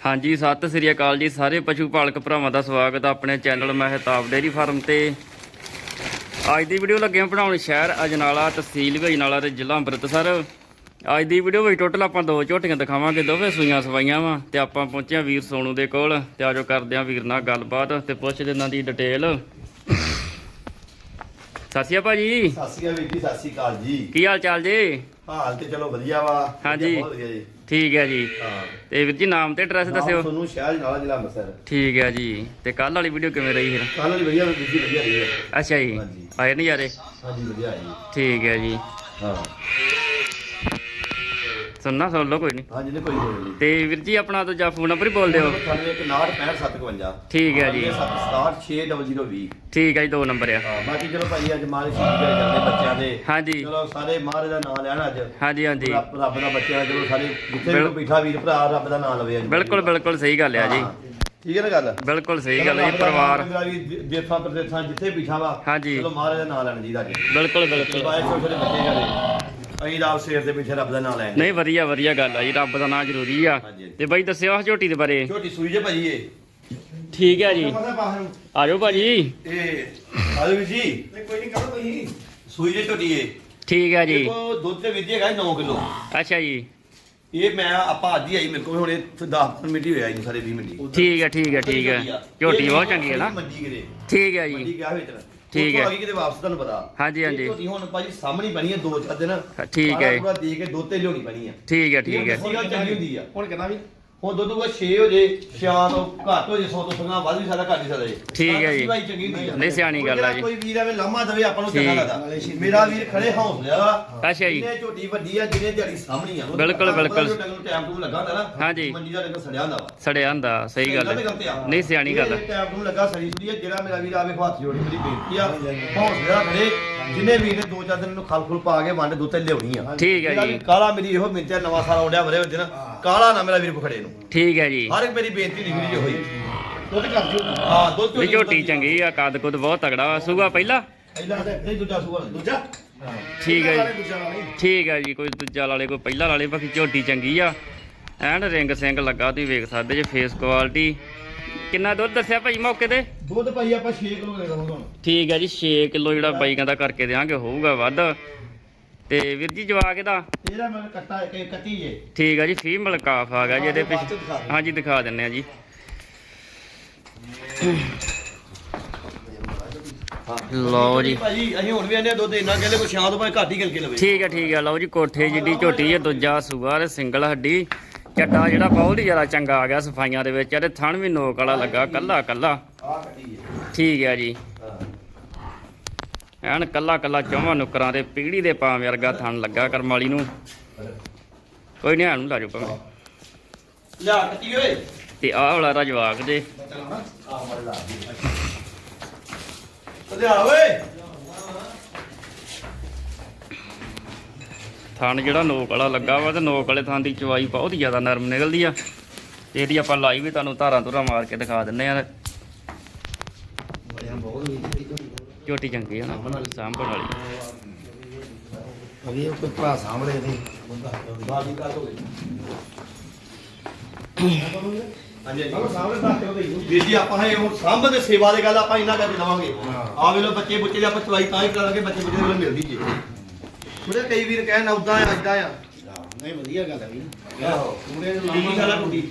ਹਾਂਜੀ ਸਤਿ ਸ੍ਰੀ ਅਕਾਲ ਜੀ। ਸਾਰੇ ਪਸ਼ੂ ਪਾਲਕ ਭਰਾਵਾਂ ਦਾ ਸਵਾਗਤ ਹੈ ਆਪਣੇ ਚੈਨਲ ਮਹਿਤਾਬ ਡੇਅਰੀ ਫਾਰਮ ਤੇ। ਅੱਜ ਦੀ ਵੀਡੀਓ ਲੱਗੇ ਬਣਾਉਣ ਸ਼ਹਿਰ ਅਜਨਾਲਾ ਤਹਿਸੀਲ ਅਜਨਾਲਾ ਤੇ ਜ਼ਿਲ੍ਹਾ ਅੰਮ੍ਰਿਤਸਰ। ਅੱਜ ਦੀ ਵੀਡੀਓ ਵਿੱਚ ਟੋਟਲ ਆਪਾਂ ਦੋ ਝੋਟੀਆਂ ਦਿਖਾਵਾਂਗੇ ਦੋਵੇਂ ਸੂਈਆਂ ਸਵਾਈਆਂ ਵਾ ਤੇ ਆਪਾਂ ਪਹੁੰਚੇ ਹਾਂ ਵੀਰ ਸੋਨੂ ਦੇ ਕੋਲ ਤੇ ਆਜੋ ਕਰਦੇ ਹਾਂ ਵੀਰ ਨਾਲ ਗੱਲਬਾਤ ਤੇ ਪੁੱਛਦੇ ਇਹਨਾਂ ਦੀ ਡਿਟੇਲ। ਅਕਾਲ ਭਾਜੀ। ਅਕਾਲ ਵੀਰ ਜੀ ਸਤਿ ਸ਼੍ਰੀ ਅਕਾਲ ਜੀ। ਕੀ ਹਾਲ ਚਾਲ ਜੀ? ਹਾਲ ਤੇ ਚਲੋ ਵਧੀਆ ਵਾ। ਹਾਂਜੀ। ਬਹੁਤ ਵਧੀਆ ਜੀ। ਠੀਕ ਹੈ ਜੀ। ਹਾਂ। ਤੇ ਵੀਰ ਜੀ ਨਾਮ ਤੇ ਐਡਰੈਸ ਦੱਸਿਓ। ਤੁਹਾਨੂੰ ਸ਼ਹਿਰ ਨਾਲ ਜ਼ਿਲ੍ਹਾ ਅੰਮ੍ਰਿਤਸਰ। ਠੀਕ ਹੈ ਜੀ। ਤੇ ਕੱਲ ਵਾਲੀ ਵੀਡੀਓ ਕਿਵੇਂ ਰਹੀ ਫਿਰ? ਕੱਲ ਵਾਲੀ ਵਧੀਆ ਵੀਰ ਜੀ ਵਧੀਆ ਰਹੀ ਹੈ। ਅੱਛਾ ਜੀ। ਹਾਂਜੀ। ਆਏ ਨਜ਼ਾਰੇ ਹਾਂਜੀ ਵਧੀਆ ਜੀ ਠੀਕ ਹੈ ਜੀ। ਹਾਂ। ਸੁਣਨਾ ਸੁਣ ਲਓ ਕੋਈ ਨਹੀਂ ਹਾਂਜੀ ਨੇ ਕੋਈ ਹੋਈ ਨਹੀਂ ਤੇ ਵੀਰ ਜੀ ਆਪਣਾ ਤੋਂ ਜਾਂ ਫੋਨ ਨੰਬਰ ਹੀ ਬੋਲ ਦਿਓ। 916557 ਠੀਕ ਹੈ ਜੀ। 676020 ਠੀਕ ਹੈ ਜੀ ਦੋ ਨੰਬਰ ਆ। ਹਾਂ ਬਾਕੀ ਚਲੋ ਭਾਈ ਅੱਜ ਮਾਰੇ ਸ਼ਹੀਦ ਕਰ ਜਾਂਦੇ ਬੱਚਿਆਂ ਦੇ। ਹਾਂਜੀ। ਚਲੋ ਸਾਰੇ ਮਹਾਰਾਜ ਦਾ ਨਾਮ ਲੈਣ ਅੱਜ। ਹਾਂਜੀ ਹਾਂਜੀ। ਰੱਬ ਦਾ ਬੱਚਾ ਚਲੋ ਸਾਰੇ ਜਿੱਥੇ ਵੀ ਬੈਠਾ ਵੀਰ ਭਰਾ ਰੱਬ ਦਾ ਨਾਮ ਲਵੇ ਅੱਜ। ਬਿਲਕੁਲ ਬਿਲਕੁਲ ਸਹੀ ਗੱਲ ਆ ਜੀ। ਠੀਕ ਹੈ ਨਾ ਗੱਲ? ਬਿਲਕੁਲ ਸਹੀ ਗੱਲ ਹੈ ਜੀ ਪਰਿਵਾਰ। ਦੇਸਾਂ ਪ੍ਰਦੇਸਾਂ ਜਿੱਥੇ ਬਿਠਾ ਵਾ ਹਾਂਜੀ। ਚਲੋ ਮਹਾਰਾਜ ਦਾ ਨਾਮ ਲੈਣ ਜੀ ਦਾ ਬਿਲਕੁਲ ਬਿਲਕੁਲ। ਬਾਏ ਛੋਟੇ ਬੱਚੇ ਕਰੇ ਅਸੀਂ ਰਾਤ ਸ਼ੇਰ ਦੇ ਪਿੱਛੇ ਰੱਬ ਦਾ ਨਾਮ ਲੈਣ ਨਹੀਂ ਵਧੀਆ ਵਧੀਆ ਗੱਲ ਆ ਜੀ ਰੱਬ ਦਾ ਨਾਮ ਜ਼ਰੂਰੀ ਆ। ਹਾਂਜੀ। ਤੇ ਬਾਈ ਦੱਸਿਓ ਆਹ ਝੋਟੀ ਦੇ ਬਾਰੇ। ਛੋਟੀ ਸੂਈ ਜੇ ਭਾਜੀ ਇਹ? ਠੀਕ ਹੈ ਜੀ। ਪਤਾ ਬਾਹਰ ਨੂੰ। ਆਜੋ ਭਾਜੀ। ਇਹ ਆਜੋ ਵੀ ਜੀ। ਕੋਈ ਨਹੀਂ ਕਰੋ ਤੁਸੀਂ ਸੂਈ ਜੇ ਛੋਟੀ ਇਹ। ਠੀਕ ਹੈ ਜੀ। ਦੇਖੋ ਦੁੱਧ ਤੇ ਵਿਧੀ ਹੈਗਾ 9 ਕਿਲੋ। ਅੱਛਾ ਜੀ। ਇਹ ਮੈਂ ਆਪਾਂ ਅੱਜ ਹੀ ਆਈ ਮੇਰੇ ਕੋਲ ਹੁਣ ਇਹ 10 ਮਿੰਟ ਹੀ ਹੋਇਆ ਜੀ ਸਾਰੇ 20 ਮਿੰਟ ਹੀ। ਠੀਕ ਹੈ ਠੀਕ ਹੈ ਠੀਕ ਹੈ ਝੋਟੀ ਬਹੁਤ ਚੰਗੀ ਹੈ ਨਾ। ਮੰਡੀ ਠੀਕ ਹੈ ਮੰਡੀ ਜੀ ਗਿਆ ਵਿੱਚ ਠੀਕ ਹੈ। ਆ ਗਈ ਕਿਤੇ ਵਾਪਸ ਤੁਹਾਨੂੰ ਪਤਾ ਹਾਂਜੀ, ਹਾਂਜੀ। ਝੋਟੀ ਹੁਣ ਭਾਜੀ ਸਾਹਮਣੇ ਬਣੀ ਹੈ ਦੋ ਚਾਰ ਦਿਨ ਠੀਕ ਹੈ। ਪੂਰਾ ਦੇ ਕੇ ਦੋ ਤੇ ਲਿਆਉਣੀ ਬਣੀ ਹੈ ਠੀਕ ਹੈ ਠੀਕ ਹੈ ਇਹ ਗੱਲ ਚੰਗੀ ਹੁੰਦੀ ਆ ਹੁਣ ਕਿੰਨਾ ਵੀ ਹੁਣ ਦੁੱਧ ਉਹ 6 ਹੋ ਜੇ 6 ਤੋਂ ਘੱਟ ਹੋ ਜੇ 100 ਤੋਂ ਸੰਗਾ ਵੱਧ ਵੀ ਸਕਦਾ ਘੱਟ ਵੀ ਸਕਦਾ ਜੀ ਠੀਕ ਹੈ ਜੀ। ਭਾਈ ਚੰਗੀ ਹੁੰਦੀ ਆ ਨਹੀਂ, ਸਿਆਣੀ ਗੱਲ ਆ ਜੀ। ਕੋਈ ਵੀਰ ਐਵੇਂ ਲਾਮਾ ਦਵੇ ਆਪਾਂ ਨੂੰ ਠੀਕ। ਚੰਗਾ ਲੱਗਦਾ ਮੇਰਾ ਵੀਰ ਖੜੇ ਹੌਸਲੇ ਵਾਲਾ ਅੱਛਾ ਜੀ ਜਿਹਨੇ ਝੋਟੀ ਵੱਡੀ ਆ ਜਿਹਨੇ ਦਿਹਾੜੀ ਸਾਹਮਣੀ ਆ ਬਿਲਕੁਲ, ਬਿਲਕੁਲ। ਟਾਈਮ ਟੂਮ ਲੱਗਾ ਹੁੰਦਾ ਨਾ ਹਾਂਜੀ। ਮੰਡੀ ਦਾ ਡੰਗਰ ਸੜਿਆ ਹੁੰਦਾ ਵਾ ਸੜਿਆ ਹੁੰਦਾ ਸਹੀ ਗੱਲ ਹੈ। ਨਹੀਂ ਸਿਆਣੀ ਗੱਲ ਹੈ ਟੂਮ ਲੱਗਾ ਸੁੜੀ ਆ ਜਿਹੜਾ ਮੇਰਾ ਵੀਰ ਆਵੇ ਹੱਥ ਜੋੜੀ ਮੇਰੀ ਬੇਨਤੀ ਆ ਹੌਸਲੇ ਨਾਲ ਖੜੇ ਜਿਹਨੇ ਵੀਰ ਨੇ ਦੋ ਚਾਰ ਦਿਨ ਨੂੰ ਖਲ ਖੁਲ ਪਾ ਕੇ ਵੰਡ ਦੁੱਤੇ ਲਿਆਉਣੀ ਆ। ਠੀਕ ਹੈ ਜੀ। ਵੀ ਕਾਲਾ ਮੇਰੀ ਇਹੋ ਮਿੰਤੇ ਨਵਾਂ ਸਾਲ ਆਉਂਦਿਆ ਮਰੇ ਹੁੰਦੇ ਨਾ ਕਾਲਾ ਨਾ ਮੇਰਾ ਵੀਰ ਕੋ ਖੜੇ ਨੂੰ। ਠੀਕ ਹੈ ਜੀ। ਹਰ ਇੱਕ ਮੇਰੀ ਬੇਨਤੀ ਨਿਕਲੀ ਹੋਈ। ਦੁੱਧ ਕਰ ਦਿਓ। ਹਾਂ ਦੁੱਧ ਵੀ ਝੋਟੀ ਚੰਗੀ ਆ ਕੱਦ ਕੁੱਦ ਬਹੁਤ ਤਗੜਾ ਵਾ। ਸੂਗਾ ਪਹਿਲਾ? ਪਹਿਲਾਂ ਨਹੀਂ ਦੂਜਾ ਸੂਆ। ਦੂਜਾ? ਠੀਕ ਹੈ ਜੀ। ਠੀਕ ਹੈ ਜੀ ਕੋਈ ਦੂਜਾ ਵਾਲੇ ਕੋਈ ਪਹਿਲਾ ਵਾਲੇ ਬਾਕੀ ਝੋਟੀ ਚੰਗੀ ਆ। ਐਨ ਰਿੰਗ ਸਿੰਘ ਲੱਗਾ ਤੁਸੀਂ ਵੇਖ ਸਕਦੇ ਜੇ ਫੇਸ ਕੁਆਲਿਟੀ ਕਿੰਨਾ ਦੁੱਧ ਦੱਸਿਆ ਭਾਈ ਮੌਕੇ ਤੇ? ਦੁੱਧ ਭਾਈ ਆਪਾਂ 6 ਕਿਲੋ ਦੇ ਦਵਾਂਗੇ ਹੁਣ ਠੀਕ ਹੈ ਜੀ 6 ਕਿਲੋ ਜਿਹੜਾ ਬਾਈ ਕਹਿੰਦਾ ਕਰਕੇ ਦੇਾਂਗੇ ਹੋਊਗਾ ਵੱਧ। ਤੇ ਵੀਰ ਜੀ ਜਵਾਕ ਇਹਦਾ? ਇਹਦਾ ਮੈਂ ਕੱਟਾ ਇੱਕ ਕੱਟੀ ਜੇ ਠੀਕ ਹੈ ਜੀ ਫੀਮੇਲ ਕਾਫ ਆ ਗਿਆ ਜੀ ਇਹਦੇ ਪਿੱਛੇ। ਹਾਂਜੀ ਦਿਖਾ ਦਿੰਨੇ ਆ ਜੀ। ਲਓ ਜੀ। ਭਾਜੀ ਅਸੀਂ ਹੁਣ ਵੀ ਆਨੇ ਦੁੱਧ ਇੰਨਾ ਕਹਿੰਦੇ ਕੋਈ ਸ਼ਾਮ ਤੋਂ ਭਾਵੇਂ ਘੱਟ ਹੀ ਗਿਲ ਕੇ ਲਵੇ। ਠੀਕ ਹੈ ਠੀਕ ਹੈ ਲਓ ਜੀ ਕੋਠੇ ਜਿੱਡੀ ਝੋਟੀ ਹੈ ਦੂਜਾ ਸੂਆ ਤੇ ਸਿੰਗਲ ਹੱਡੀ। ਚੱਡਾ ਜਿਹੜਾ ਬਹੁਤ ਹੀ ਜ਼ਿਆਦਾ ਚੰਗਾ ਆ ਗਿਆ ਸਫਾਈਆਂ ਦੇ ਵਿੱਚ ਤੇ ਥਣ ਵੀ ਨੋਕ ਵਾਲਾ ਲੱਗਾ ਕੱਲਾ ਕੱਲਾ। ਜੇ ਠੀਕ ਹੈ ਜੀ। ਐਨ ਕੱਲਾ ਕੱਲਾ ਚੌਵਾਂ ਨੁਕਰਾਂ ਤੇ ਪੀੜੀ ਦੇ ਪਾਂ ਵਰਗਾ ਥਣ ਲੱਗਾ ਕਰਮਾਲੀ ਨੂੰ। ਕੋਈ ਨਹੀਂ ਲਾ ਜਾਓ ਭਾਵੇਂ। ਲਿਆ ਕੱਟੀ ਓਏ। ਤੇ ਆਹ ਵਾਲਾ ਦਾ। ਜਵਾਕ ਜੇ ਆ ਮੜ ਲਾ ਲਿਆ ਓਏ। ਥਣ ਜਿਹੜਾ ਨੋਕ ਵਾਲਾ ਲੱਗਾ ਵਾ ਤੇ ਨੋਕ ਵਾਲੇ ਥਣ ਦੀ ਚਵਾਈ ਬਹੁਤ ਜ਼ਿਆਦਾ ਨਰਮ ਨਿਕਲਦੀ ਆ। ਤੇ ਇਹਦੀ ਆਪਾਂ ਲਾਈ ਵੀ ਤੁਹਾਨੂੰ ਧਾਰਾਂ ਧੁਰਾਂ ਮਾਰ ਕੇ ਦਿਖਾ ਦਿੰਨੇ ਆ। ਝੋਟੀ ਚੰਗੀ ਆ ਨਾ ਸਾਂਭਣ ਵਾਲੀ ਅਗੇ ਕੋਈ ਭਰਾ ਸਾਹਮਣੇ ਕਰ ਚਲੋ ਸਾਹਮਣੇ ਦੱਸ ਦਿਓ ਤੇ ਵੀਰ ਜੀ ਆਪਾਂ ਇਹ ਹੁਣ ਸਾਂਭ ਦੇ ਸੇਵਾ ਦੇ ਗੱਲ ਆਪਾਂ ਇੰਨਾ ਕਰਕੇ ਲਵਾਂਗੇ। ਆ ਵੇਲੋ ਬੱਚੇ ਬੁੱਚੇ ਦੀ ਆਪਾਂ ਚਵਾਈ ਤਾਂ ਹੀ ਕਰਾਂਗੇ ਬੱਚੇ ਬੁੱਚੇ ਦੇ ਮਿਲਦੀ ਜੀ। ਥੋੜੇ ਕਈ ਵੀਰ ਕਹਿਣ ਉਦਾਂ ਆ ਇਦਾਂ ਆ। ਨਹੀਂ ਵਧੀਆ ਗੱਲ ਹੈ ਵੀ ਆਹੋ। ਪੂਰੇ ਕੀ ਸਾਲਾ ਟੁੱਟੀ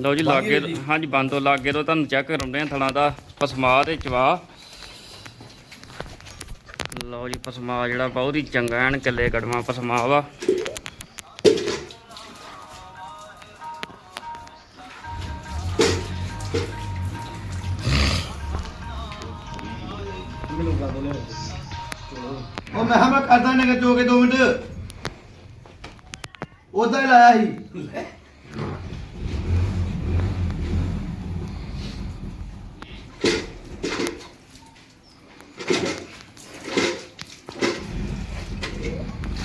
ਲਓ ਜੀ ਲਾਗੇ ਜੀ। ਹਾਂਜੀ ਬੰਦੋਂ ਲਾਗੇ ਤੋਂ ਤੁਹਾਨੂੰ ਚੈੱਕ ਕਰਾਉਂਦੇ ਆ ਥਣਾ ਦਾ ਪਸਮਾ ਤੇ ਚਵਾ ਲਓ ਜੀ ਪਸਮਾ ਜਿਹੜਾ ਬਹੁਤ ਹੀ ਚੰਗਾ ਐਨ ਕਿੱਲੇ ਕੜਮਾ ਪਸਮਾ ਵਾ। ਮੈਂ ਕਰਦਾ ਕੇ 2 ਮਿੰਟ। ਉਦਾਂ ਹੀ ਲਾਇਆ ਸੀ।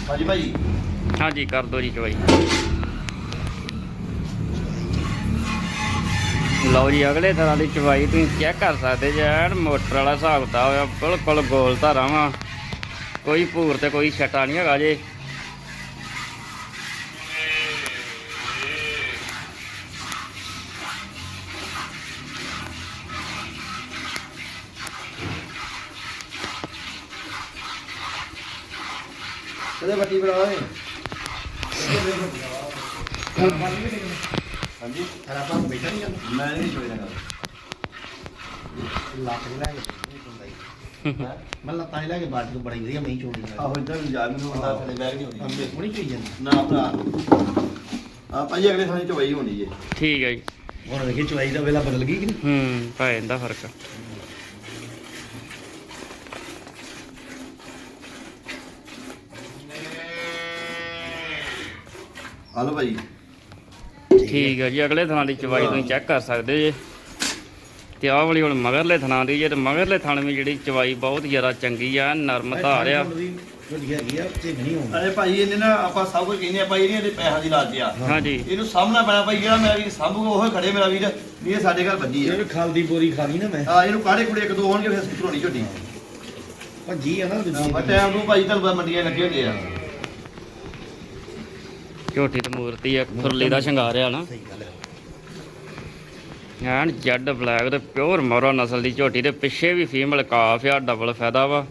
ਹਾਂਜੀ ਭਾਈ ਹਾਂਜੀ, ਕਰ ਦੋ ਜੀ ਚਵਾਈ ਲਓ ਜੀ, ਅਗਲੇ ਤਰ੍ਹਾਂ ਦੀ ਚਵਾਈ ਤੁਸੀਂ ਚੈੱਕ ਕਰ ਸਕਦੇ ਜੇ, ਐਨ ਮੋਟਰ ਵਾਲਾ ਹਿਸਾਬ ਕਿਤਾਬ ਹੋਇਆ ਬਿਲਕੁਲ ਗੋਲ ਧਾਰਾਂ ਵਾ। ਕੋਈ ਭੂਰ ਤੇ ਕੋਈ ਛਟਾ ਨਹੀਂ ਹੈਗਾ ਜੇ। ਕਦੇ ਬੱਟੀ ਬਣਾ ਦੇ ਹਾਂਜੀ। ਖਰਾਬਾ ਬੈਠਾ ਨਹੀਂ ਜਾਂਦਾ। ਮੈਂ ਨਹੀਂ ਸੋਚਦਾ। ਲੱਖ ਲੈ ਮੈਂ ਲੱਤਾਂ 'ਚ ਲੈ ਕੇ ਬਾਟ ਤੋਂ ਬੜੀ ਵਧੀਆ ਮੈਂ ਚੋੜੀ ਨਾਲ ਆਹੋ ਇਦਾਂ ਵੀ ਜਾ ਮੈਨੂੰ ਹੁੰਦਾ ਥੱਲੇ ਬੈਗ ਨਹੀਂ ਹੁੰਦੀ ਅੰਬੇ ਥੋੜੀ ਚੋਈ ਜਾਂਦੀ। ਨਾ ਭਰਾ। ਆ ਭਾਈ ਅਗਲੇ ਥਾਂ ਚਵਾਈ ਹੋਣੀ ਜੇ। ਠੀਕ ਹੈ ਜੀ। ਹੁਣ ਵੇਖੀ ਚਵਾਈ ਦਾ ਵੇਲਾ ਬਦਲ ਗਈ ਕਿ ਨਹੀਂ? ਹੂੰ ਪੈ ਜਾਂਦਾ ਫ਼ਰਕ। ਆ ਲਓ ਭਾਈ। ਠੀਕ ਹੈ ਜੀ ਅਗਲੇ ਥਾਂ ਦੀ ਚਵਾਈ ਤੁਸੀਂ ਚੈੱਕ ਕਰ ਸਕਦੇ ਜੇ। ਤੇ ਆਹ ਵਾਲੀ ਹੁਣ ਮਗਰਲੇ ਥਾਂ ਦੀ ਜੇ ਤੇ ਮਗਰਲੇ ਥਾਂ ਵੀ ਜਿਹੜੀ ਚਵਾਈ ਬਹੁਤ ਜ਼ਿਆਦਾ ਚੰਗੀ ਆ ਨਰਮ ਧਾਰ ਆ। ਜਿਹੜੀ ਹੈਗੀ ਆ ਤੇ ਨਹੀਂ ਹੁੰਦਾ ਅਰੇ ਭਾਈ ਇਹਨੇ ਨਾ ਆਪਾਂ ਸਭ ਕੁਝ ਕਹਿੰਦੇ ਆ ਭਾਈ ਇਹਨੇ ਤੇ ਪੈਸਾ ਦੀ ਲਾਜ ਆ। ਹਾਂਜੀ। ਇਹਨੂੰ ਸਾਹਮਣਾ ਪੈਣਾ ਭਾਈ ਜਿਹੜਾ ਮੇਰਾ ਵੀਰ ਸਾਂਭੂਗਾ ਉਹ ਹੀ ਖੜੇ ਮੇਰਾ ਵੀਰ ਵੀ ਇਹ ਸਾਡੇ ਘਰ ਵੱਜੀ ਆ। ਇਹ ਖਾਲ ਦੀ ਬੋਰੀ ਖਾ ਲਈ ਨਾ ਮੈਂ। ਆ ਇਹਨੂੰ ਕਾੜੇ ਕੁੜੇ ਇੱਕ ਦੋ ਹੋਣਗੇ ਫਿਰ ਸੁਧਰੋਣੀ ਝੋਟੀ ਭੱਜੀ ਆ ਨਾ ਦੂਜੀ ਆ ਟਾਈਮ ਨੂੰ ਭਾਈ ਤੁਹਾਨੂੰ ਮੰਡੀਆਂ ਲੱਗੇ ਹੁੰਦੇ ਆ। ਝੋਟੀ ਤੇ ਮੂਰਤੀ ਆ ਖੁਰਲੀ ਦਾ ਸ਼ਿੰਗਾਰ ਆ ਨਾ। ਸਹੀ ਗੱਲ ਹੈ ਐਨ ਜੈਡ ਬਲੈਕ ਤੇ ਪਿਓਰ ਮੋਰਾ ਨਸਲ ਦੀ ਝੋਟੀ ਦੇ ਪਿੱਛੇ ਵੀ ਫੀਮੇਲ ਕਾਫ ਆ ਡਬਲ ਫਾਇਦਾ ਵਾ।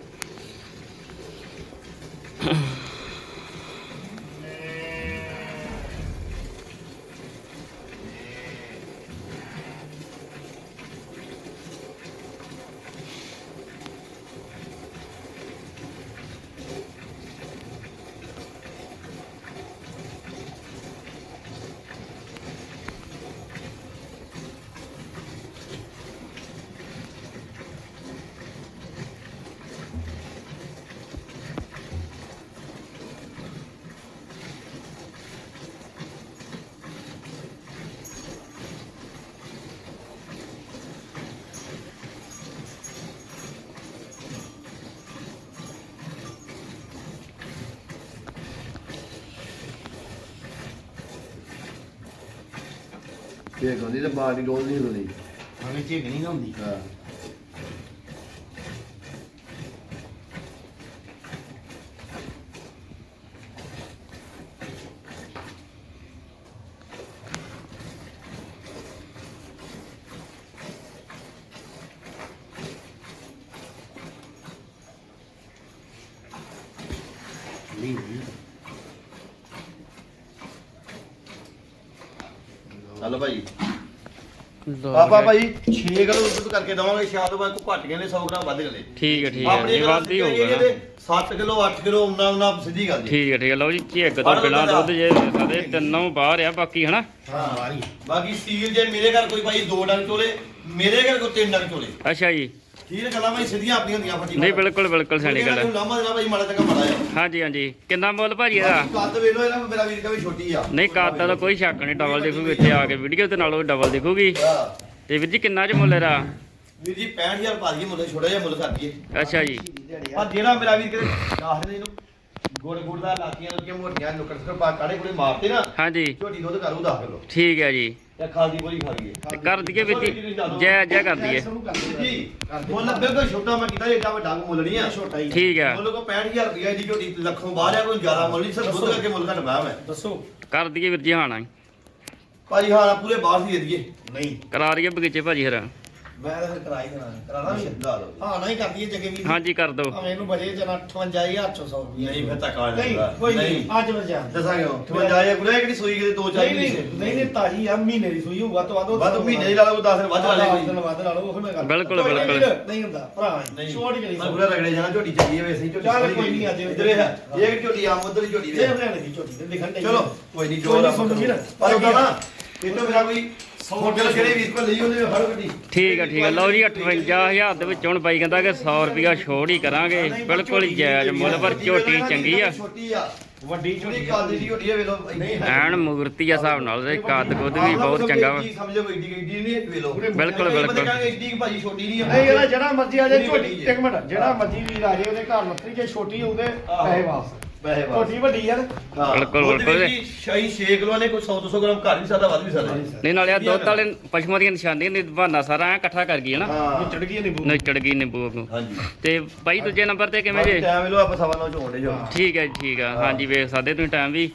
ਇਹ ਗੰਦੀ ਤੇ ਬਾਡੀ ਡੋਲ ਨਹੀਂ ਹੁੰਦੀ। ਹਵੇਂ ਚੇਕ ਨਹੀਂ ਹੁੰਦੀ। ਹਾਂ। ਚੱਲ ਭਾਈ। ਆਪਾਂ। ਭਾਈ 6 ਕਿਲੋ ਦੁੱਧ ਕਰਕੇ ਦਵਾਂਗੇ ਸ਼ਾਇਦ ਉਹ ਕੋ ਘੱਟ ਗਏ ਨੇ 100 ਗ੍ਰਾਮ ਵੱਧ ਗਏ ਠੀਕ ਹੈ ਠੀਕ ਹੈ ਇਹ ਵੱਧ ਹੀ ਹੋਊਗਾ ਨਾ 7 ਕਿਲੋ 8 ਕਿਲੋ ਉਨਾ ਉਨਾ ਸਿੱਧੀ ਗੱਲ ਜੀ ਠੀਕ ਹੈ ਠੀਕ ਹੈ ਲਓ ਜੀ ਝੇਕ ਤੋਂ ਬਿਨਾ ਦੁੱਧ। ਜੇ ਸਾਡੇ ਤਿੰਨੋਂ ਬਾਹਰ ਆ ਬਾਕੀ ਹਨਾ? ਹਾਂ ਬਾਕੀ ਸੀਲ ਜੇ ਮੇਰੇ ਘਰ ਕੋਈ ਭਾਈ ਦੋ ਡੰਗ ਚੋਲੇ ਮੇਰੇ ਘਰ ਕੋਈ ਤਿੰਨ ਡੰਗ ਚੋਲੇ। ਅੱਛਾ ਜੀ। ਠੀਕ ਹੈ ਗੱਲਾਂ ਭਾਈ ਸਿੱਧੀਆਂ ਆਪਣੀਆਂ ਹੁੰਦੀਆਂ ਫੱਟੀ ਨਹੀਂ ਬਿਲਕੁਲ ਬਿਲਕੁਲ ਸਹੀ ਗੱਲ ਹੈ। ਲਾਮਾ ਦੇਣਾ ਭਾਈ ਮਾੜਾ ਚੰਗਾ ਮਾੜਾ ਆ। ਹਾਂਜੀ ਹਾਂਜੀ। ਕਿੰਨਾ ਮੁੱਲ ਭਾਜੀ ਇਹਦਾ? ਕੱਦ ਵੇਲੋ ਇਹਦਾ ਮੇਰਾ ਵੀਰ ਕਾ ਵੀ ਛੋਟੀ ਆ। ਨਹੀਂ ਕਾਤਾ ਦਾ ਕੋਈ ਸ਼ੱਕ ਨਹੀਂ ਡਬਲ ਦਿਖੂਗੀ ਇੱਥੇ ਆ ਕੇ ਵੀਡੀਓ ਤੇ ਨਾਲੋਂ ਡਬਲ ਦਿਖੂਗੀ। ਤੇ ਵੀਰ ਜੀ ਕਿੰਨਾ ਚ ਮੁੱਲ ਇਹਦਾ? ਵੀਰ ਜੀ 65000 ਪਾ ਦਈਏ ਮੁੱਲ ਛੋੜਾ ਜਿਹਾ ਮੁੱਲ ਕਰ ਦਈਏ। ਅੱਛਾ ਜੀ। ਪਰ ਜਿਹੜਾ ਮੇਰਾ ਵੀਰ ਕਿਤੇ ਦੱਸਦੇ ਇਹਨੂੰ ਗੋੜ ਗੋੜ ਦਾ ਲਾਤੀਆਂ ਲੱਤੀਆਂ ਮੋਟੀਆਂ ਨੁਕਰ ਸਕਰ ਪਾ ਕਾੜੇ ਕੋਲੇ ਮਾਰਤੇ ਨਾ ਹਾਂਜੀ। ਝੋਟੀ ਦੁੱਧ ਕਰੂ 10 ਕਿਲੋ ਠੀਕ ਹੈ ਜੀ। ਤੇ ਖਾਲਦੀ ਬੋਲੀ ਖਾ ਲਈਏ। ਤੇ ਕਰ ਦਈਏ ਵੀਰ ਜੀ ਜੈ ਜੈ ਕਰ ਦਈਏ। ਜੀ ਮੁੱਲ ਬਿਲਕੁਲ ਛੋਟਾ ਮੈਂ ਕੀਤਾ ਏਡਾ ਵੱਡਾ ਕੋ ਮੁੱਲ ਨਹੀਂ ਆ। ਛੋਟਾ ਹੀ ਠੀਕ ਹੈ। ਮੁੱਲ ਕੋ 65000 ਰੁਪਏ ਦੀ ਝੋਟੀ ਲੱਖੋਂ ਬਾਹਰ ਆ ਕੋਈ ਜ਼ਿਆਦਾ ਮੁੱਲ ਨਹੀਂ। ਸਿਰ ਦੁੱਧ ਕਰਕੇ ਮੁੱਲ ਘੱਟ ਪਾਇਆ ਮੈਂ ਦੱਸੋ। ਕਰ ਦਈਏ ਵੀਰ ਜੀ ਹਾਣਾ ਭਾਈ ਹਾਂ ਪੂਰੇ ਬਾਹਰ ਹੀ ਦੇ ਦਈਏ। ਨਹੀਂ। ਕਰਾ ਰਹੀਏ ਬਗੀਚੇ ਭਾਜੀ ਹਰਾ। ਮੈਂ ਤਾਂ ਫਿਰ ਕਰਾ ਹੀ ਦੇਣਾ ਕਰਾਣਾ ਵੀ ਲਾ ਲਓ ਹਾਂ ਨਹੀਂ ਕਰਦੀ ਹੈ ਜੱਗੇ ਵੀ। ਹਾਂਜੀ ਕਰ ਦੋ ਭਾਵੇਂ ਇਹਨੂੰ ਬਜੇ ਜਨਾ 58000 ਚੋਂ 100 ਰੁਪਏ ਨਹੀਂ ਫਿਰ ਧੱਕਾ ਨਹੀਂ ਲੱਗਦਾ ਕੋਈ ਨਹੀਂ ਅੱਜ ਵਜਾ ਦੱਸਾਂਗੇ ਉਹ 55000 ਗੁਰੇ ਕਿਹੜੀ ਸੂਈ ਕਿਤੇ ਦੋ ਚਾਰ ਨਹੀਂ ਨਹੀਂ ਨਹੀਂ ਨਹੀਂ ਤਾਜੀ ਆ ਮਹੀਨੇ ਦੀ ਸੂਈ ਹੋਊਗਾ ਤੋਂ ਵੱਧ ਵੱਧ ਮਹੀਨੇ ਦੀ ਲਾ ਲਓ 10 ਦਿਨ ਵੱਧ ਲਾ ਦਸ ਲੈ ਦਿਨ ਵੱਧ ਲਾ ਲਓ ਉਹ ਮੈਂ ਗੱਲ ਬਿਲਕੁਲ, ਬਿਲਕੁਲ। ਨਹੀਂ ਹੁੰਦਾ ਭਰਾ ਨਹੀਂ। ਛੋੜ ਕੇ ਮੈਂ ਨਹੀਂ ਪੂਰਾ ਰਗੜੇ ਜਾਣਾ ਝੋਟੀ ਚੱਲੀ ਹੋਵੇ ਸਹੀ ਝੋਟੀ ਚੱਲ ਕੋਈ ਨਹੀਂ ਅੱਜ ਇੱਧਰ ਹੈ ਇਹ ਕਿ ਝੋਟੀ ਆਮ ਉਧਰ ਹੀ ਝੋਟੀ ਇਹ ਵੇ ਹਰਿਆਣੇ ਦੀ ਝੋਟੀ ਲਿਖਣ ਦੇ ਚਲੋ ਕੋਈ ਨਹੀਂ ਕੋਈ ਜੋ ਨੀ, ਰੱਬ ਸੁਣ ਵੀਰ। ਪਰ ਉਹਦਾ ਨਾ ਇਹ ਤੋਂ ਮੇਰਾ ਕੋਈ 100 ਕਿਲੋ ਕਿਹੜੇ ਵੀਰ ਕੋਲ ਲਈ ਉਹਨੇ ਹਰ ਗੱਡੀ। ਠੀਕ ਹੈ ਠੀਕ ਹੈ ਲਓ ਜੀ 58000 ਦੇ ਵਿੱਚ ਹੁਣ ਬਾਈ ਕਹਿੰਦਾ ਕਿ 100 ਰੁਪਿਆ ਛੋੜ ਹੀ ਕਰਾਂਗੇ। ਬਿਲਕੁਲ ਹੀ ਜਾਇਜ਼ ਮੁੱਲ ਪਰ ਝੋਟੀ ਚੰਗੀ ਆ। ਛੋਟੀ ਆ। ਵੱਡੀ ਝੋਟੀ ਕਾਲ ਦੀ ਝੋਟੀ ਆ ਵੇ ਲੋ ਐਨ ਮੂਰਤੀ ਆ ਹਿਸਾਬ ਨਾਲ ਤੇ ਕੱਦ ਕੁੱਦ ਵੀ ਬਹੁਤ ਚੰਗਾ ਵਾ ਸਮਝੋ ਕੋਈ ਏਡੀ ਏਡੀ ਨਹੀਂ ਵੇ ਲੋ ਬਿਲਕੁਲ, ਬਿਲਕੁਲ। ਏਡੀ ਕੁ ਭਾਜੀ ਛੋਟੀ ਨਹੀਂ ਆ। ਨਹੀਂ ਇਹਦਾ ਜਿਹੜਾ ਮਰਜ਼ੀ ਆ ਵੱਡੀ ਝੋਟੀ। ਇੱਕ ਮਿੰਟ ਜਿਹੜਾ ਮਰਜ਼ੀ ਵੀਰ ਆ ਜਾਏ ਉਹਦੇ ਘਰ ਲੱਤਰੀ ਜੇ ਛੋਟੀ ਤੇ ਪੈਸੇ ਵਾਪਸ। ਪੈਸੇ ਵਾਪਸ। ਝੋਟੀ ਵੱਡੀ ਯਾਰ ਹਾਂ। ਬਿਲਕੁਲ, ਉਹਦੇ ਬਿਲਕੁਲ। ਵਿੱਚ ਸ਼ਾਹੀ 6 ਕਿਲੋ ਨੇ ਕੋਈ 100 200 ਗ੍ਰਾਮ ਘਰ ਵੀ ਸਕਦਾ ਵੱਧ ਵੀ ਸਕਦਾ ਨਹੀਂ ਨਾਲੇ ਆ ਦੁੱਧ ਵਾਲੇ ਪਸ਼ੂਆਂ ਦੀਆਂ ਨਿਸ਼ਾਨੀਆਂ ਨੇ ਬਹਾਨਾ ਸਾਰਾ ਐ ਇਕੱਠਾ ਕਰ ਗਈ ਹੈ ਨਾ। ਹਾਂ। ਚੜ ਗਈ ਨਿੰਬੂ। ਨਚੜ ਗਈ ਨਿੰਬੂ ਵਾਂਗੂ ਹਾਂਜੀ। ਤੇ ਬਾਈ ਦੂਜੇ ਨੰਬਰ ਤੇ ਕਿਵੇਂ ਜੇ? ਟਾਈਮ ਲੋ ਆਪਾਂ ਸਵਾ ਨੌ ਚੋਂਡੇ ਜੋ ਠੀਕ ਹੈ ਜੀ, ਠੀਕ ਆ। ਹਾਂਜੀ ਵੇਖ ਸਕਦੇ ਤੁਸੀਂ ਟਾਈਮ ਵੀ।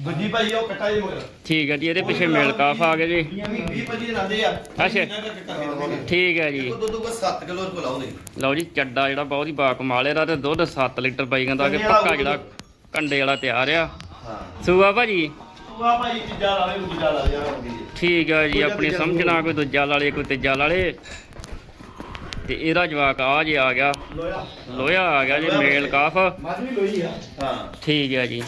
ਦੂਜੀ ਭਾਈ ਉਹ ਕੱਟਾ ਜੀ ਮਗਰ ਠੀਕ ਹੈ ਜੀ ਇਹਦੇ ਪਿੱਛੇ ਮੇਲ ਕਾਫ ਆ ਗਏ ਜੀ। 20 25 ਦੇ ਲਾਦੇ ਆ। ਅੱਛਾ। ਠੀਕ ਹੈ ਜੀ। ਦੁੱਧ ਕੋ 7 ਕਿਲੋ ਰੁਪਏ ਲਾਉਂਦੇ ਲਓ ਜੀ ਚੱਡਾ ਜਿਹੜਾ ਬਹੁਤ ਹੀ ਬਾ ਕਮਾਲ ਇਹਦਾ ਤੇ ਦੁੱਧ 7 ਲੀਟਰ ਬਾਈ ਕਹਿੰਦਾ ਕਿ ਪੱਕਾ ਜਿਹੜਾ ਕੰਡੇ ਵਾਲਾ ਤਿਆਰ ਆ। ਹਾਂ। ਸੂਆ ਭਾਜੀ? ਵਾਹ ਭਾਈ ਤੀਜਾ ਲਾ ਲੈ ਦੂਜਾ ਲਾ ਯਾਰ ਹੁੰਦੀ ਹੈ। ਠੀਕ ਆ ਜੀ ਆਪਣੀ ਸਮਝਣਾ ਕੋਈ ਦੂਜਾ ਲਾਲੇ ਕੋਈ ਤੀਜਾ ਲਾਲੇ ਤੇ ਇਹਦਾ ਜਵਾਕ ਆ ਜੇ ਆ ਗਿਆ। ਲੋਇਆ। ਲੋਹਾ ਆ ਗਿਆ ਜੀ ਮੇਲ ਕਾਫ ਵੀ ਲੋਈ ਆ। ਹਾਂ ਠੀਕ ਆ ਜੀ।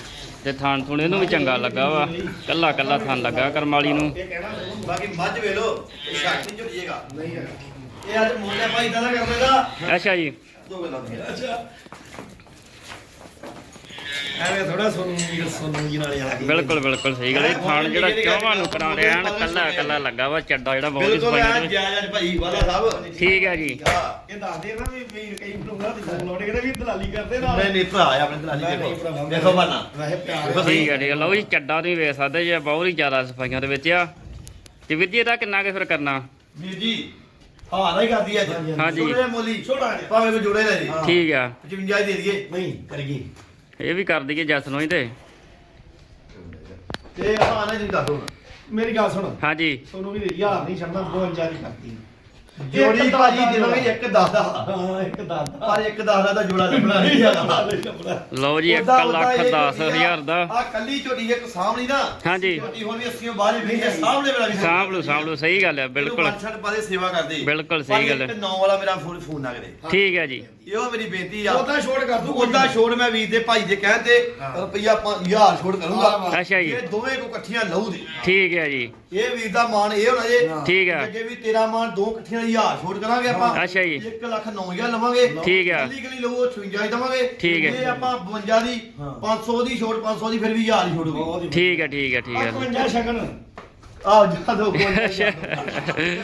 ਤੇ ਥਾਣ ਥੁਣ ਇਹਨੂੰ ਵੀ ਚੰਗਾ ਲੱਗਾ ਵਾ। ਕੱਲਾ ਕੱਲਾ ਥਾਣ ਲੱਗਾ ਕਰਮਾਲੀ ਨੂੰ। ਇਹ ਕਹਿਣਾ ਜ਼ਰੂਰ ਬਾਕੀ ਮੱਝ ਵੇ ਲੋ ਇਹ ਸ਼ੱਕ ਨਹੀਂ ਝੁੱਟੀਏਗਾ ਨਹੀਂ ਇਹ ਅੱਜ ਮੋਲੇ ਭਾਈ ਦਾ ਕਰ ਦੇਗਾ ਅੱਛਾ ਜੀ। ਦੋ ਗੱਲਾਂ ਦੀਆਂ ਅੱਛਾ। ਐਵੇਂ ਥੋੜਾ ਸੋਨੂੰ ਜੀ ਸੋਨੂੰ ਜੀ ਨਾਲ ਆ ਕੇ ਬਿਲਕੁਲ ਬਿਲਕੁਲ ਸਹੀ ਗੱਲ ਹੈ ਥਾਣ ਜਿਹੜਾ ਚੌਵਾਂ ਨੂੰ ਕਰਾ ਰਿਹਾ ਹਨ ਕੱਲਾ ਕੱਲਾ ਲੱਗਾ ਵਾ ਚੱਡਾ ਜਿਹੜਾ ਬਹੁਤ ਹੀ ਬਿਲਕੁਲ ਸਫ਼ਾਈ ਐ ਦੇ। ਜਾਇਜ਼ ਅੱਜ ਭਾਈ ਵਾਲਾ ਸਾਹਿਬ। ਠੀਕ ਹੈ ਜੀ। ਹਾਂ ਇਹ ਦੱਸਦੇ ਨਾ ਵੀ ਵੀ ਕਈ ਲੋਕਾਂ ਦੀ ਫੋਨ ਲਾਉਣੇ ਕਹਿੰਦੇ ਵੀ ਦਲਾਲੀ ਕਰਦੇ ਨਾਲ। ਨਹੀਂ ਨਹੀਂ ਭਰਾ ਆ ਆਪਣੇ ਦਲਾਲੀ ਦੇਖੋ ਦੇਖੋ ਬਾਨਾ ਵੈਸੇ ਪਿਆਰ ਠੀਕ ਹੈ ਠੀਕ ਹੈ ਲਓ ਜੀ ਚੱਡਾ ਤੁਸੀਂ ਵੇਖ ਸਕਦੇ ਜੇ ਬਹੁਤ ਹੀ ਜ਼ਿਆਦਾ ਸਫਾਈਆਂ ਦੇ ਵਿੱਚ ਆ। ਤੇ ਵੀਰ ਜੀ ਇਹਦਾ ਕਿੰਨਾ ਕੁ ਫਿਰ ਕਰਨਾ? ਵੀਰ ਜੀ ਹਾਂ ਨਹੀਂ ਕਰਦੀ ਅੱਜ। ਹਾਂਜੀ। ਛੋਟੇ ਮੋਲੀ ਛੋਟਾ ਜਿਹਾ। ਭਾਵੇਂ ਕੋਈ ਜੋੜੇ ਲੈ ਜੀ। ਠੀਕ ਆ। 55 ਦੇ ਦਈਏ। ਨਹੀਂ ਕਰੇਗੀ ਇਹ ਵੀ ਕਰ ਦਈਏ ਜਸ ਨੂੰ ਹੀ ਤੇ। ਤੇ ਹਾਂ ਨਾ ਜੀ ਦੱਸ ਮੇਰੀ ਗੱਲ ਸੁਣ। ਹਾਂਜੀ। ਸੋਨੂੰ ਵੀ ਯਾਰ ਨਹੀਂ ਛੱਡਣਾ 52 ਦੀ ਕਰਤੀ। ਜੋੜੀ ਭਾਜੀ ਦੇਵਾਂਗੇ ਇੱਕ ਦਸ ਦਾ ਹਾਂ ਇੱਕ ਦਾਦਾ। ਪਰ ਇੱਕ ਦਸ ਦਾ ਜੋੜਾ ਲੱਭਣਾ ਨਹੀਂ ਹੈਗਾ। ਲਓ ਜੀ 1 ਲੱਖ 10000 ਦਾ। ਆ ਕੱਲੀ ਝੋਟੀ ਇੱਕ ਸਾਹਮਣੀ ਨਾ। ਹਾਂਜੀ। ਝੋਟੀ ਹੁਣ ਵੀ 80 ਬਾਅਦ ਵੀ ਸਾਹਮਣੇ ਮੇਰਾ ਵੀ। ਸਾਂਭ ਲਓ ਸਹੀ ਗੱਲ ਹੈ ਬਿਲਕੁਲ। ਛੱਡ ਪਾਦੇ ਸੇਵਾ ਕਰਦੇ। ਬਿਲਕੁਲ ਸਹੀ ਗੱਲ ਹੈ। ਇੱਕ 9 ਵਾਲਾ ਮੇਰਾ ਫੋਨ ਫੋਨ ਨਾ ਕਰੇ। ਠੀਕ ਹੈ ਜੀ। ਇਹੋ ਮੇਰੀ ਬੇਨਤੀ ਆ। ਉਹਦਾ ਛੋੜ ਕਰ ਦੂ ਉਹਦਾ ਛੋੜ ਮੈਂ ਵੀਰ ਦੇ ਭਾਈ ਦੇ ਕਹਿਣ ਤੇ ਹਾਂ। ਰੁਪਈਆ 1000 ਛੋੜ ਕਰੂੰਗਾ। ਅੱਛਾ ਜੀ। ਇਹ ਦੋਵੇਂ ਕੋ ਇਕੱਠੀਆਂ ਲਊ ਦੇ ਠੀਕ ਹੈ ਜੀ। ਇਹ ਵੀਰ ਦਾ ਮਾਨ ਇਹ ਹੋਣਾ ਜੇ। ਹਾਂ। ਠੀਕ ਹੈ। ਅੱਗੇ ਵੀ ਤੇਰਾ ਮਾਨ ਦੋ ਇਕੱਠੀਆਂ 1000 ਛੋੜ ਕਰਾਂਗੇ ਆਪਾਂ। ਅੱਛਾ ਜੀ। 1 ਲੱਖ 9000 ਲਵਾਂਗੇ। ਠੀਕ ਹੈ। ਕੱਲੀ ਕੱਲੀ ਉਹ 56 ਹੀ ਦਵਾਂਗੇ। ਠੀਕ ਹੈ। ਇਹ ਆਪਾਂ 52 ਦੀ ਹਾਂ। 500 ਦੀ ਛੋੜ 500 ਦੀ ਫਿਰ ਵੀ 1000 ਦੀ ਛੋੜ ਹੋਊਗੀ ਠੀਕ ਹੈ ਠੀਕ ਹੈ ਠੀਕ ਹੈ 51 ਸ਼ਗਨ। ਆਹ ਜਾ ਦੋ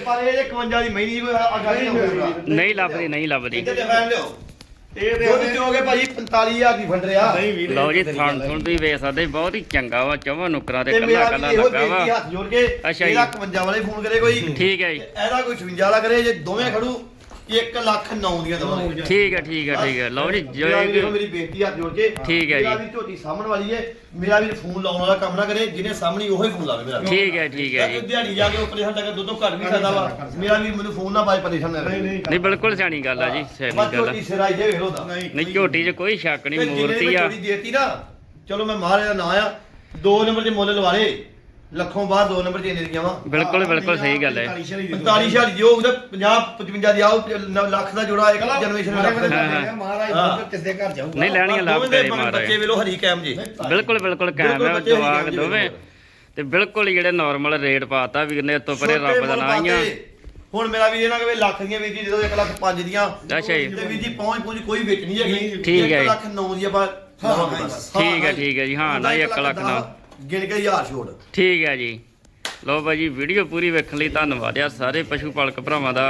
ਪਰ ਇਹ 51 ਦੀ ਮਹੀਨੀ ਕੋਈ ਅੱਗਾ ਨਹੀਂ ਹੋਊਗਾ। ਨਹੀਂ। ਲੱਭਦੀ ਨਹੀਂ ਲੱਭਦੀ। ਇੱਧਰ ਤੇ ਫੈਨ ਲਿਓ ਇਹ ਦੁੱਧ ਚੋਗੇ ਭਾਜੀ 45000 ਦੀ ਫੰਡ ਰਿਆ ਨਹੀਂ ਵੀਰ ਲਓ ਜੀ ਥਣ ਥਣ ਤੁਸੀਂ ਵੇਖ ਸਕਦੇ ਬਹੁਤ ਹੀ ਚੰਗਾ ਵਾ ਚੌਵਾਂ ਨੁਕਰਾਂ ਤੇ ਕੱਲਾ ਕੱਲਾ ਲੱਗਾ ਵਾ। ਹੱਥ ਜੋੜ ਕੇ ਅੱਛਾ ਜੀ। ਇਹਦਾ 51 ਵਾਲੇ ਫੋਨ ਕਰੇ ਕੋਈ। ਠੀਕ ਹੈ ਜੀ। ਇਹਦਾ ਕੋਈ 56 ਵਾਲਾ ਕਰੇ ਜੇ ਦੋਵੇਂ ਖੜੂ 1 ਲੱਖ 9 ਦੀਆਂ ਦਵਾਂਗੇ ਠੀਕ ਹੈ ਠੀਕ ਹੈ ਠੀਕ ਹੈ ਲਓ ਜੀ ਮੇਰਾ ਵੀ ਦੇਖੋ ਮੇਰੀ ਬੇਨਤੀ ਹੱਥ ਜੋੜ ਕੇ ਠੀਕ ਹੈ ਮੇਰਾ ਜੀ। ਵੀ ਝੋਟੀ ਸਾਹਮਣ ਵਾਲੀ ਹੈ। ਮੇਰਾ ਵੀ ਫੋਨ ਲਾਉਣ ਵਾਲਾ ਕੰਮ ਨਾ ਕਰੇ ਜਿਹਨੇ ਸਾਹਮਣੇ ਉਹੀ ਫੋਨ ਲਾਵੇ ਮੇਰਾ ਠੀਕ ਹੈ ਠੀਕ ਹੈ ਜੀ। ਦਿਹਾੜੀ ਜਾ ਕੇ ਉੱਪਰ ਸਾਡਾ ਦੁੱਧ ਘੱਟ ਵੀ ਸਕਦਾ ਵਾ। ਮੇਰਾ ਵੀ ਮੈਨੂੰ ਫੋਨ ਨਾ ਬਾਜ ਪਰੇਸ਼ਾਨ ਨਾ ਨਹੀਂ ਕਰੇ। ਨਹੀਂ ਨਹੀਂ। ਬਿਲਕੁਲ ਸਿਆਣੀ ਗੱਲ ਆ ਜੀ ਸਿਆਣੀ ਗੱਲ ਆ। ਝੋਟੀ ਸਿਰਾ ਜੇ ਵੇਖ ਲੋ ਦਾ ਨਹੀਂ ਝੋਟੀ 'ਚ ਕੋਈ ਸ਼ੱਕ ਨਹੀਂ ਮੂਰਤੀ ਆ। ਝੋਟੀ ਦੇਤੀ ਨਾ ਚਲੋ ਮੈਂ ਮਹਾਰਾਜ ਦਾ ਨਾਂ ਆ। ਦੋ ਨੰਬਰ ਦੇ ਮੁੱਲ ਲਵਾ ਲੇ ਲੱਖੋਂ ਬਾਅਦ ਦੋ ਨੰਬਰ ਚ ਇੰਨੇ ਦੀਆਂ ਵਾ। ਬਿਲਕੁਲ ਬਿਲਕੁਲ ਸਹੀ ਗੱਲ ਹੈ। 45 ਛਾਲੀ ਜੋ ਉਹਦਾ 50 55 ਦੀ ਆਉ ਲੱਖ ਦਾ ਜੋੜਾ ਇੱਕ ਜਨਰੇਸ਼ਨ ਲੱਖ ਦਾ। ਮਹਾਰਾਜ ਕਿਸੇ ਦੇ ਘਰ ਜਾਊਗਾ। ਨਹੀਂ ਲੈਣੀਆਂ ਲੱਭ ਦੋਵੇਂ ਦੇ ਕੇ ਮਾਰਾ ਬੱਚੇ ਵੇਲੋ ਹਰੀ ਕੈਮ ਜੀ। ਬਿਲਕੁਲ ਬਿਲਕੁਲ ਕਾਇਮ ਹੈ ਜਵਾਕ ਦੋਵੇਂ। ਤੇ ਬਿਲਕੁਲ ਜਿਹੜੇ ਨਾਰਮਲ ਰੇਟ ਪਾਤਾ ਵੀਰ ਨੇ ਤੋਂ ਪਰੇ ਰੱਬ ਦਾ ਨਾਂ ਹੀ ਆ। ਹੁਣ ਮੇਰਾ ਵੀ ਇਹਨਾਂ ਕਹੇ ਲੱਖ ਦੀਆਂ ਵੀਰ ਜੀ ਜਦੋਂ 1 ਲੱਖ 5 ਦੀਆਂ ਅੱਛਾ ਜੀ। ਤੇ ਵੀਰ ਜੀ ਪਹੁੰਚ ਪਹੁੰਚ ਕੋਈ ਵਿੱਚ ਨਹੀਂ ਹੈਗੀ। ਠੀਕ ਹੈ 1 ਜੀ। ਲੱਖ 9 ਦੀ ਆਪਾਂ। ਠੀਕ ਹੈ ਹਾਂ, ਠੀਕ ਹੈ ਜੀ। ਹਾਂ ਨਾ 1 ਲੱਖ ਨਾ। ਗਿਣ ਕੇ 1000 ਛੋੜ ਠੀਕ ਹੈ ਜੀ। ਲਓ ਭਾਜੀ ਵੀਡੀਓ ਪੂਰੀ ਵੇਖਣ ਲਈ ਧੰਨਵਾਦ ਆ ਸਾਰੇ ਪਸ਼ੂ ਪਾਲਕ ਭਰਾਵਾਂ ਦਾ।